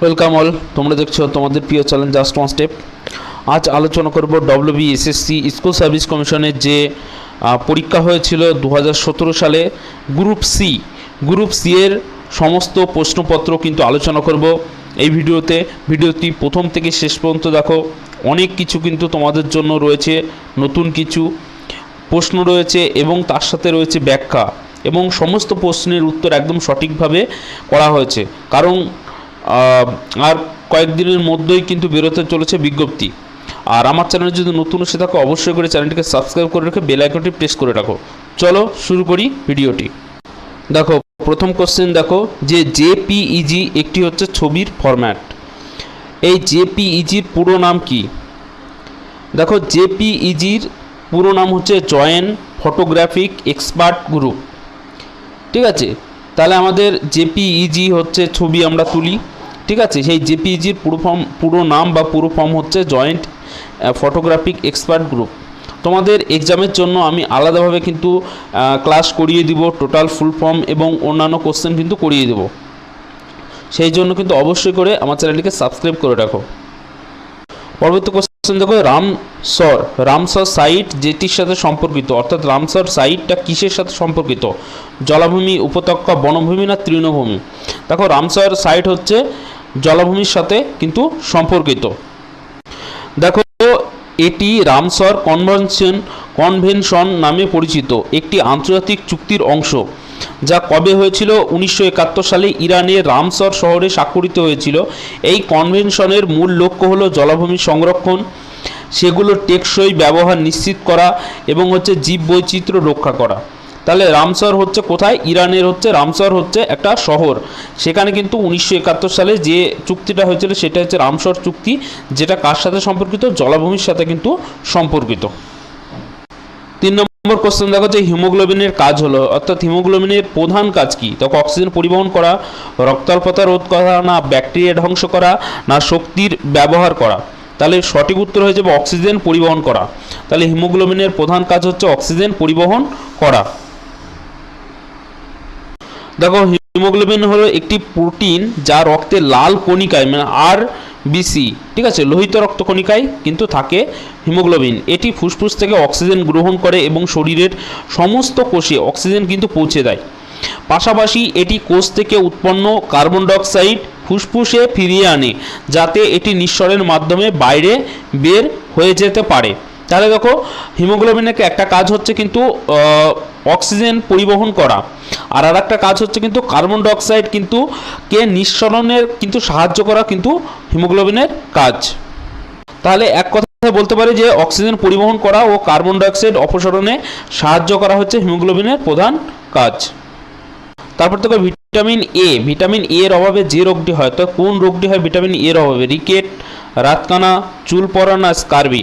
Welcome all তোমরা দেখছ তোমাদের প্রিয় চ্যালেঞ্জ জাস্ট ওয়ান স্টেপ আজ আলোচনা করব ডব্লিউবি এসএসসি স্কুল সার্ভিস কমিশনের যে পরীক্ষা হয়েছিল দু হাজার সতেরো সালে গ্রুপ সি গ্রুপ সি এর সমস্ত প্রশ্নপত্র কিন্তু আলোচনা করব এই ভিডিওতে। ভিডিওটি প্রথম থেকে শেষ পর্যন্ত দেখো। অনেক কিছু কিন্তু তোমাদের জন্য রয়েছে, নতুন কিছু প্রশ্ন রয়েছে এবং তার সাথে রয়েছে ব্যাখ্যা এবং সমস্ত প্রশ্নের উত্তর একদম সঠিকভাবে করা হয়েছে। কারণ আর কয়েকদিনের মধ্যেই কিন্তু বেরোতে চলেছে বিজ্ঞপ্তি। আর আমার চ্যানেলে যদি নতুন এসে থাকো, অবশ্যই করে চ্যানেলটিকে সাবস্ক্রাইব করে রেখে বেল আইকনটি প্রেস করে রাখো। চলো শুরু করি ভিডিওটি। দেখো, প্রথম কোশ্চেন দেখো, যে জেপিইজি একটি হচ্ছে ছবির ফরম্যাট এই জেপিইজির পুরো নাম কি? দেখো, জেপিইজির পুরো নাম হচ্ছে জয়েন্ট ফটোগ্রাফিক এক্সপার্ট গ্রুপ ঠিক আছে? তাহলে আমাদের জেপিইজি হচ্ছে ছবি আমরা তুলি। ঠিক আছে? সেই জেপিইজির পুরো ফর্ম পুরো নাম বা পুরো ফর্ম হচ্ছে জয়েন্ট ফটোগ্রাফিক এক্সপার্ট গ্রুপ তোমাদের এক্সামের জন্য আমি আলাদাভাবে কিন্তু ক্লাস করিয়ে দিব টোটাল ফুল ফর্ম এবং অন্যান্য কোশ্চেন কিন্তু করিয়ে দেব। সেই জন্য কিন্তু অবশ্যই করে আমার চ্যানেলটিকে সাবস্ক্রাইব করে রাখো। পরবর্তী কোশ্চেন দেখো রামসর রামসর সাইট যেটির সাথে সম্পর্কিত, অর্থাৎ রামসর সাইটটা কিসের সাথে সম্পর্কিত? জলাভূমি, উপত্যকা, বনভূমি না তৃণভূমি? দেখো রামসর সাইট হচ্ছে জলাভূমির সাথে কিন্তু সম্পর্কিত। দেখো, এটি রামসর কনভেনশন কনভেনশন নামে পরিচিত একটি আন্তর্জাতিক চুক্তির অংশ, যা কবে হয়েছিল? উনিশশো একাত্তর সালে ইরানের রামসর শহরে স্বাক্ষরিত হয়েছিল। এই কনভেনশনের মূল লক্ষ্য হলো জলাভূমি সংরক্ষণ সেগুলোর টেকসই ব্যবহার নিশ্চিত করা এবং হচ্ছে জীববৈচিত্র্য রক্ষা করা। তাহলে রামসর হচ্ছে কোথায়? ইরানের হচ্ছে রামসর হচ্ছে একটা শহর। সেখানে কিন্তু উনিশশো একাত্তর সালে যে চুক্তিটা হয়েছিল, সেটা হচ্ছে রামসর চুক্তি, যেটা কার সাথে সম্পর্কিত? জলাভূমির সাথে কিন্তু সম্পর্কিত। তিন নম্বর কোশ্চেন দেখো যে হিমোগ্লোবিনের কাজ হলো। অর্থাৎ হিমোগ্লোবিনের প্রধান কাজ কি? তখন অক্সিজেন পরিবহন করা, রক্তাল্পতা রোধ করা না, ব্যাকটেরিয়া ধ্বংস করা, না শক্তির ব্যবহার করা? তাহলে সঠিক উত্তর হয়ে যাবে অক্সিজেন পরিবহন করা। তাহলে হিমোগ্লোবিনের প্রধান কাজ হচ্ছে অক্সিজেন পরিবহন করা। দেখো, হিমোগ্লোবিন হলো একটি প্রোটিন যা রক্তে লাল কণিকায় মানে আর বিসি ঠিক আছে, লোহিত রক্ত কণিকায় কিন্তু থাকে হিমোগ্লোবিন। এটি ফুসফুস থেকে অক্সিজেন গ্রহণ করে এবং শরীরের সমস্ত কোষে অক্সিজেন কিন্তু পৌঁছে দেয়। পাশাপাশি এটি কোষ থেকে উৎপন্ন কার্বন ডাইঅক্সাইড ফুসফুসে ফিরিয়ে আনে, যাতে এটি নিঃসরণের মাধ্যমে বাইরে বের হয়ে যেতে পারে। তাহলে দেখো, হিমোগ্লোবিনের একটা কাজ হচ্ছে কিন্তু অক্সিজেন পরিবহন করা। আর আর একটা কাজ হচ্ছে কিন্তু কার্বন ডাইঅক্সাইড কিন্তু কে নিঃসরণের কিন্তু সাহায্য করা কিন্তু হিমোগ্লোবিনের কাজ। তাহলে এক কথা বলতে পারি যে অক্সিজেন পরিবহন করা ও কার্বন ডাইঅক্সাইড অপসারণে সাহায্য করা হচ্ছে হিমোগ্লোবিনের প্রধান কাজ। তারপর দেখো ভিটামিন এ ভিটামিন এ এর অভাবে যে রোগটি হয়, তো কোন রোগটি হয়? ভিটামিন এ এর অভাবে। রিকেট, রাতকানা, চুল পড়া না স্কারবি।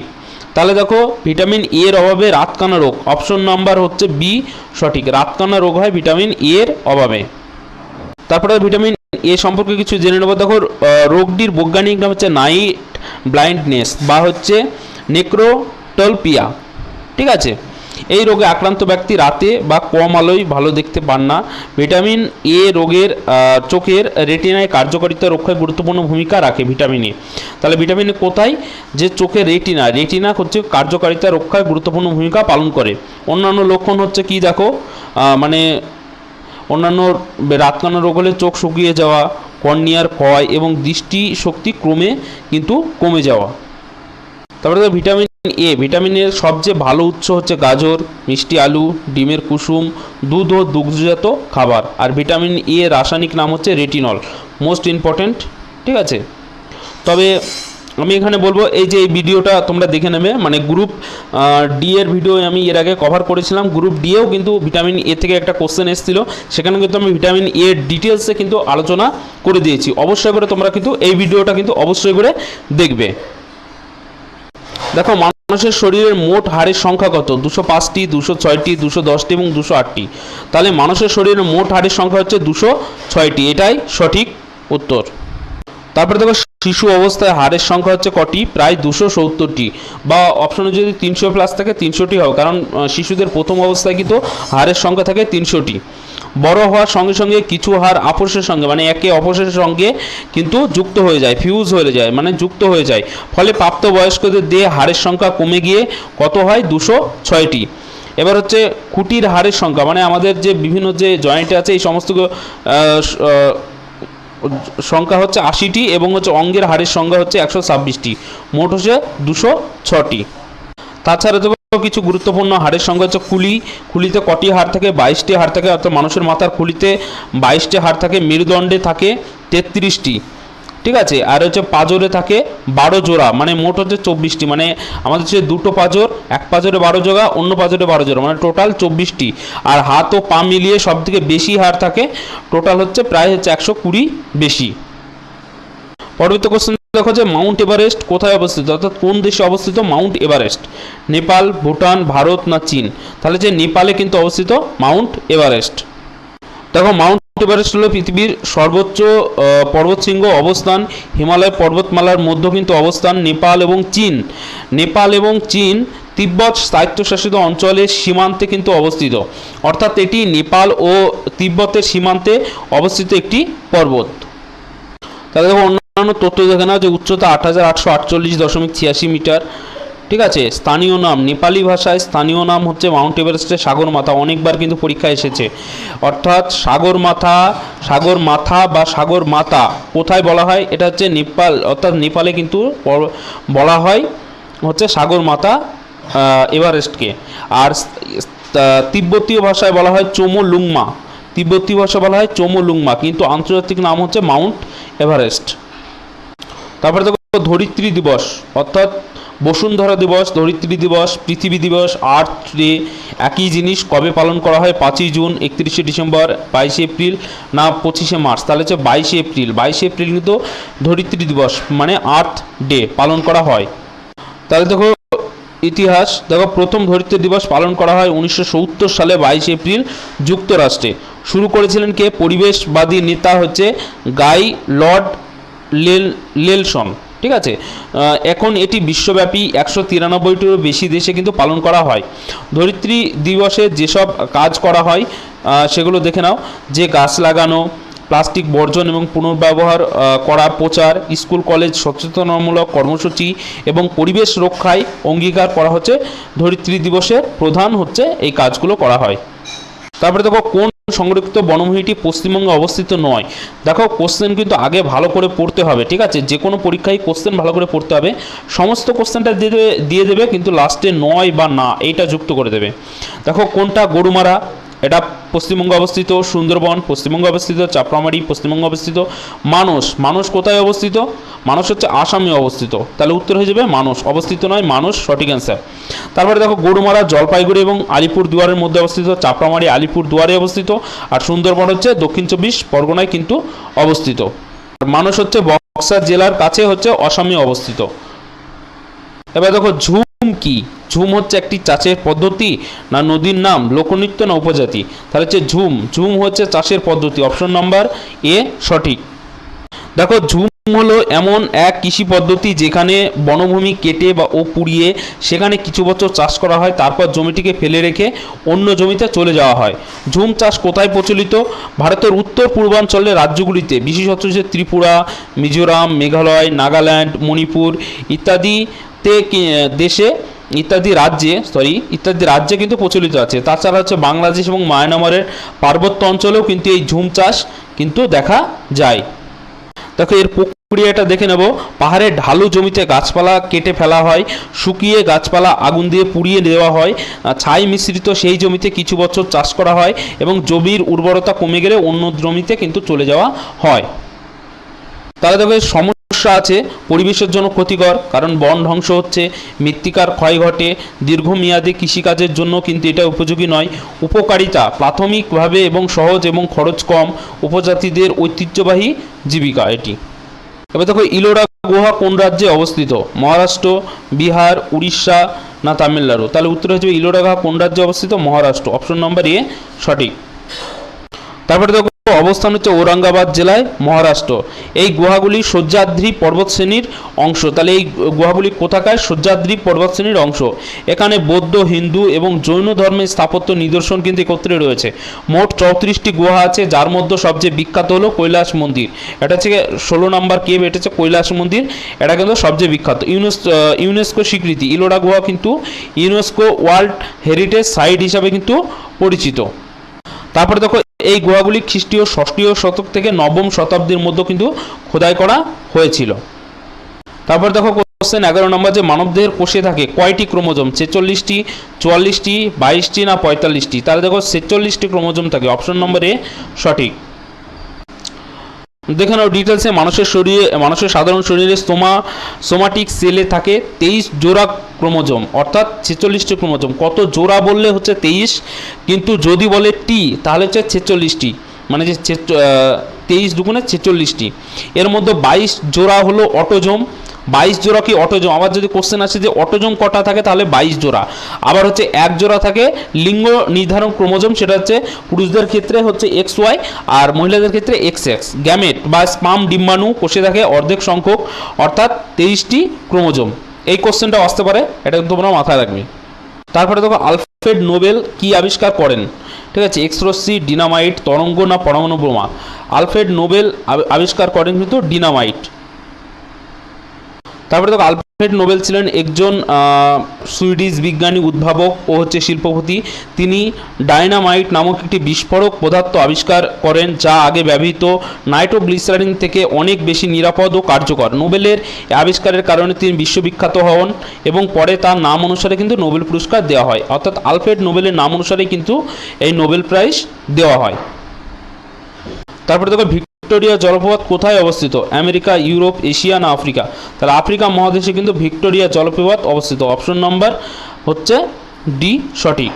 তাহলে দেখো ভিটামিন এ এর অভাবে রাতকানা রোগ। অপশন নাম্বার হচ্ছে বি সঠিক। রাতকানা রোগ হয় ভিটামিন এ এর অভাবে। তারপরে ভিটামিন এ সম্পর্কে কিছু জেনে নেব। দেখো রোগটির বৈজ্ঞানিক নাম হচ্ছে নাইট ব্লাইন্ডনেস বা হচ্ছে নেক্রোটলপিয়া ঠিক আছে? এই রোগে আক্রান্ত ব্যক্তি রাতে বা কম আলোয় ভালো দেখতে পান না। ভিটামিন এ রোগের চোখের রেটিনায় কার্যকারিতা রক্ষায় গুরুত্বপূর্ণ ভূমিকা রাখে ভিটামিন এ। তাহলে ভিটামিন এ কোথায়? যে চোখের রেটিনা রেটিনা হচ্ছে কার্যকারিতা রক্ষায় গুরুত্বপূর্ণ ভূমিকা পালন করে। অন্যান্য লক্ষণ হচ্ছে কি দেখো? মানে অন্যান্য রাতকানা রোগ হলে চোখ শুকিয়ে যাওয়া, কর্নিয়ার ক্ষয় এবং দৃষ্টি শক্তি ক্রমে কিন্তু কমে যাওয়া। তারপরে দেখো ভিটামিন এ ভিটামিনের সবচেয়ে ভালো উৎস হচ্ছে গাজর, মিষ্টি আলু, ডিমের কুসুম, দুধ ও দুগ্ধজাত খাবার। আর ভিটামিন এ এর রাসায়নিক নাম হচ্ছে রেটিনল মোস্ট ইম্পর্ট্যান্ট ঠিক আছে? তবে আমি এখানে বলব, এই যে এই ভিডিওটা তোমরা দেখে নেবে মানে গ্রুপ ডি এর ভিডিও আমি এর আগে কভার করেছিলাম গ্রুপ ডিএও কিন্তু ভিটামিন এ থেকে একটা কোশ্চেন এসেছিল সেখানে কিন্তু আমি ভিটামিন এ ডিটেলসে কিন্তু আলোচনা করে দিয়েছি। অবশ্যই করে তোমরা কিন্তু এই ভিডিওটা কিন্তু অবশ্যই করে দেখবে। দেখো, মানুষের শরীরের মোট হাড়ের সংখ্যা কত? দুশো পাঁচটি, দুশো ছয়টি, দুশো দশটি এবং দুশো আটটি। তাহলে মানুষের শরীরের মোট হাড়ের সংখ্যা হচ্ছে দুশো ছয়টি। এটাই সঠিক উত্তর। তারপরে দেখো, শিশু অবস্থায় হাড়ের সংখ্যা হচ্ছে কটি? প্রায় দুশো সত্তরটি। বা অপশনে যদি তিনশো প্লাস থাকে, তিনশোটি হবে। কারণ শিশুদের প্রথম অবস্থায় কিন্তু হাড়ের সংখ্যা থাকে তিনশোটি। বড় হওয়ার সঙ্গে সঙ্গে কিছু হার আপোষের সঙ্গে মানে একে অপরের সঙ্গে কিন্তু যুক্ত হয়ে যায় ফিউজ হয়ে যায় মানে যুক্ত হয়ে যায়। ফলে প্রাপ্তবয়স্কদের দেহে হারের সংখ্যা কমে গিয়ে কত হয়? দুশো ছয়টি। এবার হচ্ছে খুঁটির হারের সংখ্যা মানে আমাদের যে বিভিন্ন যে জয়েন্ট আছে, এই সমস্ত সংখ্যা হচ্ছে আশিটি এবং হচ্ছে অঙ্গের হারের সংখ্যা হচ্ছে একশো ছাব্বিশটি। মোট হচ্ছে দুশো ছটি তাছাড়া কিছু গুরুত্বপূর্ণ হাড়ের সংখ্যা হচ্ছে খুলি খুলিতে কটি হাড় থাকে? বাইশটি হাড় থাকে, অর্থাৎ মানুষের মাথার খুলিতে বাইশটি হাড় থাকে, মেরুদণ্ডে থাকে তেত্রিশটি। ঠিক আছে? আর হচ্ছে পাজরে থাকে বারো জোড়া মানে মোট হচ্ছে চব্বিশটি। মানে আমাদের হচ্ছে দুটো পাজর, এক পাজরে বারো জোড়া, অন্য পাজরে বারো জোড়া মানে টোটাল চব্বিশটি। আর হাত ও পা মিলিয়ে সব থেকে বেশি হাড় থাকে, টোটাল হচ্ছে প্রায় হচ্ছে একশো কুড়ি বেশি। পরবর্তী কোশ্চেন দেখো যে মাউন্ট এভারেস্ট কোথায় অবস্থিত? অর্থাৎ কোন দেশে অবস্থিত? Mount Everest. নেপাল, ভুটান, ভারত না চীন? তাহলে যে নেপালে কিন্তু অবস্থিত মাউন্ট এভারেস্ট। দেখো, মাউন্ট এভারেস্ট হলো পৃথিবীর সর্বোচ্চ পর্বতশৃঙ্গ অবস্থান। হিমালয় পর্বতমালার মধ্যে কিন্তু অবস্থান নেপাল এবং চীন। নেপাল এবং চীন তিব্বত স্বায়ত্তশাসিত অঞ্চলের সীমান্তে কিন্তু অবস্থিত। অর্থাৎ এটি নেপাল ও তিব্বতের সীমান্তে অবস্থিত একটি পর্বত। তাহলে দেখো অন্যান্য তথ্য দেখে নাও যে উচ্চতা আট হাজার আটশো আটচল্লিশ দশমিক ছিয়াশি মিটার। ঠিক আছে? স্থানীয় নাম নেপালি ভাষায় স্থানীয় নাম হচ্ছে মাউন্ট এভারেস্টের সাগর মাথা। অনেকবার কিন্তু পরীক্ষায় এসেছে। অর্থাৎ সাগর মাথা সাগর মাথা বা সাগর মাতা কোথায় বলা হয়? এটা হচ্ছে নেপাল অর্থাৎ নেপালে কিন্তু বলা হয় হচ্ছে সাগর আহ, এভারেস্টকে। আর তিব্বতীয় ভাষায় বলা হয় চোমো লুংমা তিব্বতীয় ভাষা বলা হয় চোমো লুংমা কিন্তু আন্তর্জাতিক নাম হচ্ছে মাউন্ট এভারেস্ট। তারপরে দেখো ধরিত্রী দিবস, অর্থাৎ বসুন্ধরা দিবস, ধরিত্রী দিবস, পৃথিবী দিবস, আর্থ ডে, একই জিনিস কবে পালন করা হয়? পাঁচই জুন, একত্রিশে ডিসেম্বর, বাইশে এপ্রিল, না পঁচিশে মার্চ? তাহলে হচ্ছে বাইশে এপ্রিল। বাইশে এপ্রিল কিন্তু ধরিত্রী দিবস মানে আর্থ ডে পালন করা হয়। তাহলে দেখো ইতিহাস, দেখো প্রথম ধরিত্রী দিবস পালন করা হয় উনিশশো সত্তর সালে, বাইশে এপ্রিল, যুক্তরাষ্ট্রে। শুরু করেছিলেন কে? পরিবেশবাদী নেতা হচ্ছে গাই লর্ড লেলসন ঠিক আছে? এখন এটি বিশ্বব্যাপী একশো তিরানব্বইটিরও বেশি দেশে কিন্তু পালন করা হয়। ধরিত্রী দিবসে যেসব কাজ করা হয় সেগুলো দেখে নাও। যে গাছ লাগানো, প্লাস্টিক বর্জন এবং পুনর্ব্যবহার করা প্রচার, স্কুল, কলেজ সচেতনতামূলক কর্মসূচি এবং পরিবেশ রক্ষায় অঙ্গীকার করা হচ্ছে। ধরিত্রী দিবসের প্রধান হচ্ছে এই কাজগুলো করা হয়। তারপরে দেখো, কোন সংরক্ষিত বনভূমিটি পশ্চিমবঙ্গে অবস্থিত নয়। দেখো কোশ্চেন কিন্তু আগে ভালো করে পড়তে হবে, ঠিক আছে? যে কোনো পরীক্ষায় কোশ্চেন ভালো করে পড়তে হবে। সমস্ত কোশ্চেনটা দিয়ে দেবে দিয়ে দেবে, কিন্তু লাস্টে নয় বা না, এইটা যুক্ত করে দেবে। দেখো, কোনটা গরুমারা এটা পশ্চিমবঙ্গে অবস্থিত সুন্দরবন, পশ্চিমবঙ্গে অবস্থিত চাপড়ামারি, পশ্চিমবঙ্গে অবস্থিত মানস। মানস কোথায় অবস্থিত? মানস হচ্ছে আসামে অবস্থিত। তাহলে উত্তর হয়ে যাবে মানস। অবস্থিত নয়, মানস, সঠিক অ্যান্সার তারপরে দেখো গরুমারা, জলপাইগুড়ি এবং আলিপুর দুয়ারের মধ্যে অবস্থিত। চাপড়ামারি আলিপুর দুয়ারে অবস্থিত। আর সুন্দরবন হচ্ছে দক্ষিণ চব্বিশ, পরগনায় কিন্তু অবস্থিত। মানস হচ্ছে বক্সার জেলার কাছে হচ্ছে অসমে অবস্থিত। এবার দেখো ঝুম কি? ঝুম হচ্ছে একটি চাষের পদ্ধতি না নদীর নাম? লোকনৃত্য না উপজাতি? তাহলে হচ্ছে ঝুম। ঝুম হচ্ছে চাষের পদ্ধতি। অপশন নাম্বার এ, সঠিক। দেখো, ঝুম হলো এমন এক কৃষি পদ্ধতি যেখানে বনভূমি কেটে বা ও পুড়িয়ে সেখানে কিছু বছর চাষ করা হয়, তারপর জমিটিকে ফেলে রেখে অন্য জমিতে চলে যাওয়া হয়। ঝুম চাষ কোথায় প্রচলিত? ভারতের উত্তর পূর্বাঞ্চলের রাজ্যগুলিতে, বিশেষত ত্রিপুরা, মিজোরাম, মেঘালয়, নাগাল্যান্ড, মণিপুর ইত্যাদিতে কি- দেশে ইত্যাদি রাজ্যে সরি ইত্যাদি রাজ্যে কিন্তু প্রচলিত আছে। তাছাড়া হচ্ছে বাংলাদেশ এবং মায়ানমারের পার্বত্য অঞ্চলেও কিন্তু এই ঝুম চাষ কিন্তু দেখা যায়। দেখো, এর প্রক্রিয়াটা দেখে নেব। পাহাড়ের ঢালু জমিতে গাছপালা কেটে ফেলা হয়, শুকিয়ে গাছপালা আগুন দিয়ে পুড়িয়ে দেওয়া হয় ছাই মিশ্রিত সেই জমিতে কিছু বছর চাষ করা হয় এবং জমির উর্বরতা কমে গেলে অন্য জমিতে কিন্তু চলে যাওয়া হয়। তাহলে দেখো, এর সমস্যা আছে, পরিবেশের জন্য ক্ষতিকর, কারণ বন ধ্বংস হচ্ছে, মৃত্তিকার ক্ষয় ঘটে, দীর্ঘমেয়াদী কৃষিকাজের জন্য কিন্তু এটা উপযোগী নয়। উপকারিতা, প্রাথমিকভাবে এবং সহজ এবং খরচ কম, উপজাতিদের ঐতিহ্যবাহী জীবিকা এটি। এবার দেখো ইলোরা গুহা কোন রাজ্যে অবস্থিত? মহারাষ্ট্র, বিহার, উড়িষ্যা না তামিলনাড়ু? তাহলে উত্তর যাবে ইলোরা গুহা কোন রাজ্যে অবস্থিত? মহারাষ্ট্র। অপশন নম্বর এ সঠিক। তারপরে দেখো অবস্থান হচ্ছে ঔরঙ্গাবাদ জেলায় মহারাষ্ট্র। এই গুহাগুলি সহ্যাদ্রি পর্বত শ্রেণির অংশ। তাহলে এই গুহাগুলি কোথাকায় সহ্যাদ্রি পর্বত শ্রেণির অংশ। এখানে বৌদ্ধ, হিন্দু এবং জৈন ধর্মের স্থাপত্য নিদর্শন কিন্তু একত্রে রয়েছে। মোট চৌত্রিশটি গুহা আছে, যার মধ্যে সবচেয়ে বিখ্যাত হলো কৈলাস মন্দির। এটা হচ্ছে ষোলো নম্বর কেভ এটা হচ্ছে কৈলাস মন্দির। এটা কিন্তু সবচেয়ে বিখ্যাত। ইউনেস, ইউনেস্কো স্বীকৃতি। ইলোরা গুহা কিন্তু ইউনেস্কো ওয়ার্ল্ড হেরিটেজ সাইট হিসাবে কিন্তু পরিচিত। তারপরে দেখো এই গুহাগুলি খ্রিস্টীয় ষষ্ঠীয় শতক থেকে নবম শতাব্দীর মধ্যে কিন্তু খোদাই করা হয়েছিল। তারপর দেখো কোশ্চেন এগারো নম্বর যে মানবদেহের কোষে থাকে কয়টি ক্রোমোজোম? ছেচল্লিশটি, চুয়াল্লিশটি, বাইশটি না পঁয়তাল্লিশটি? তাহলে দেখো ছেচল্লিশটি ক্রোমোজোম থাকে। অপশন নম্বর এ সঠিক। দেখে নাও ডিটেলসে মানুষের শরীরে, মানুষের সাধারণ শরীরে সোমা সোমাটিক সেলে থাকে তেইশ জোড়া ক্রোমোজোম, অর্থাৎ ছেচল্লিশটি ক্রোমোজোম। কত জোড়া বললে হচ্ছে তেইশ, কিন্তু যদি বলে টি তাহলে হচ্ছে ছেচল্লিশটি। মানে যে তেইশ দুগুণে ছেচল্লিশটি। এর মধ্যে বাইশ জোড়া হলো অটোজোম বাইশ জোড়া কি অটোজোম আবার যদি কোশ্চেন আসে যে অটোজোম কটা থাকে, তাহলে বাইশ জোড়া। আবার হচ্ছে এক জোড়া থাকে লিঙ্গ নির্ধারণ ক্রোমোজোম, সেটা হচ্ছে পুরুষদের ক্ষেত্রে হচ্ছে এক্স ওয়াই আর মহিলাদের ক্ষেত্রে এক্স এক্স। গ্যামেট বা স্পাম ডিম্বাণু কোষে থাকে অর্ধেক সংখ্যক, অর্থাৎ তেইশটি ক্রোমোজোম। এই কোশ্চেনটা আসতে পারে, এটা কিন্তু তোমরা মাথায় রাখবে। তারপরে দেখো, আলফ্রেড নোবেল কি আবিষ্কার করেন? ঠিক আছে এক্সরশ্মি ডিনামাইট, তরঙ্গ না পরমাণু বোমা? আলফ্রেড নোবেল আবিষ্কার করেন কিন্তু ডিনামাইট। তারপরে দেখো আলফ্রেড নোবেল ছিলেন একজন সুইডিশ বিজ্ঞানী উদ্ভাবক ও হচ্ছে শিল্পপতি। তিনি ডায়নামাইট নামক একটি বিস্ফোরক পদার্থ আবিষ্কার করেন যা আগে ব্যবহৃত নাইট্রোগ্লিসারিন থেকে অনেক বেশি নিরাপদ ও কার্যকর। নোবেলের আবিষ্কারের কারণে তিনি বিশ্ববিখ্যাত হন এবং পরে তার নাম অনুসারে কিন্তু নোবেল পুরস্কার দেওয়া হয়। অর্থাৎ আলফ্রেড নোবেলের নাম অনুসারে কিন্তু এই নোবেল প্রাইজ দেওয়া হয়। তারপরে দেখো ভিক্টোরিয়া জলপ্রপাত কোথায় অবস্থিত? আমেরিকা, ইউরোপ, এশিয়া না আফ্রিকা? তাহলে আফ্রিকা মহাদেশে কিন্তু ভিক্টোরিয়া জলপ্রপাত অবস্থিত। অপশন নাম্বার হচ্ছে ডি সঠিক।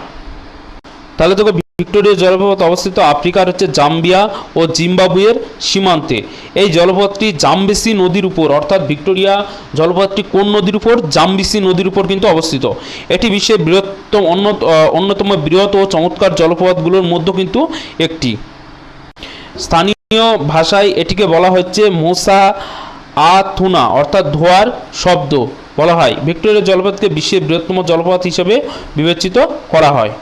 তাহলে দেখো, ভিক্টোরিয়া জলপ্রপাত অবস্থিত আফ্রিকার হচ্ছে জাম্বিয়া ও জিম্বাবুয়ের সীমান্তে। এই জলপথটি জামবেসি নদীর উপর, অর্থাৎ ভিক্টোরিয়া জলপথটি কোন নদীর উপর? জামবিসি নদীর উপর কিন্তু অবস্থিত। এটি বিশ্বের বৃহত্তম অন্যতম বৃহৎ ও চমৎকার জলপ্রপাতগুলোর মধ্যে কিন্তু একটি। স্থানীয় ভাষায় এটিকে বলা হচ্ছে মোসা আথুনা অর্থাৎ ধোয়ার শব্দ বলা হয়। ভিক্টোরিয়া জলপথকে বিশ্বের বৃহত্তম জলপথ হিসেবে বিবেচিত করা হয়।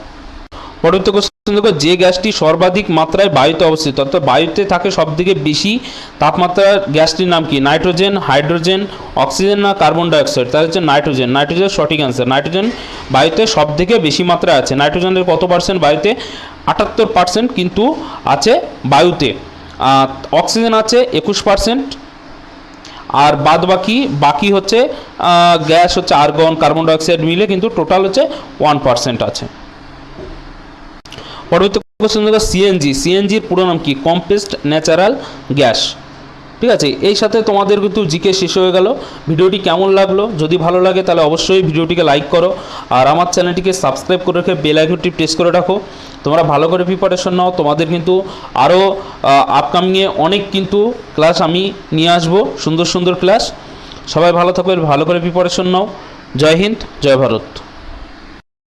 পরবর্তী কোশ্চেন দেখো, যে গ্যাসটি সর্বাধিক মাত্রায় বায়ুতে অবস্থিত, অর্থাৎ বায়ুতে থাকে সবথেকে বেশি তাপমাত্রার গ্যাসটির নাম কি? নাইট্রোজেন, হাইড্রোজেন, অক্সিজেন না কার্বন ডাইঅক্সাইড? তাহলে হচ্ছে নাইট্রোজেন। নাইট্রোজেন সঠিক অ্যান্সার নাইট্রোজেন বায়ুতে সবথেকে বেশি মাত্রায় আছে। নাইট্রোজেনের কত পার্সেন্ট বায়ুতে? আটাত্তর পার্সেন্ট কিন্তু আছে বায়ুতে। অক্সিজেন আছে একুশ পার্সেন্ট। আর বাদ বাকি বাকি হচ্ছে গ্যাস হচ্ছে আর্গন, কার্বন ডাইঅক্সাইড মিলে কিন্তু টোটাল হচ্ছে ওয়ান পার্সেন্ট আছে। পরবর্তী কোশ্চেন সিএনজি সিএনজির পুরো নাম কি? Compressed natural gas. ঠিক আছে? এই সাথে তোমাদের কিন্তু জিকে শেষ হয়ে গেল। ভিডিওটি কেমন লাগল? যদি ভালো লাগে তাহলে অবশ্যই ভিডিওটিকে লাইক করো। আর আমার চ্যানেলটিকে সাবস্ক্রাইব করে রেখে বেল আইকনটি প্রেস করে রাখো। তোমরা ভালো করে প্রিপারেশন নাও। তোমাদের কিন্তু আরও আপকামিংয়ে অনেক কিন্তু ক্লাস আমি নিয়ে আসব। সুন্দর সুন্দর ক্লাস সবাই ভালো থাকবে ভালো করে প্রিপারেশন নাও। জয় হিন্দ, জয় ভারত।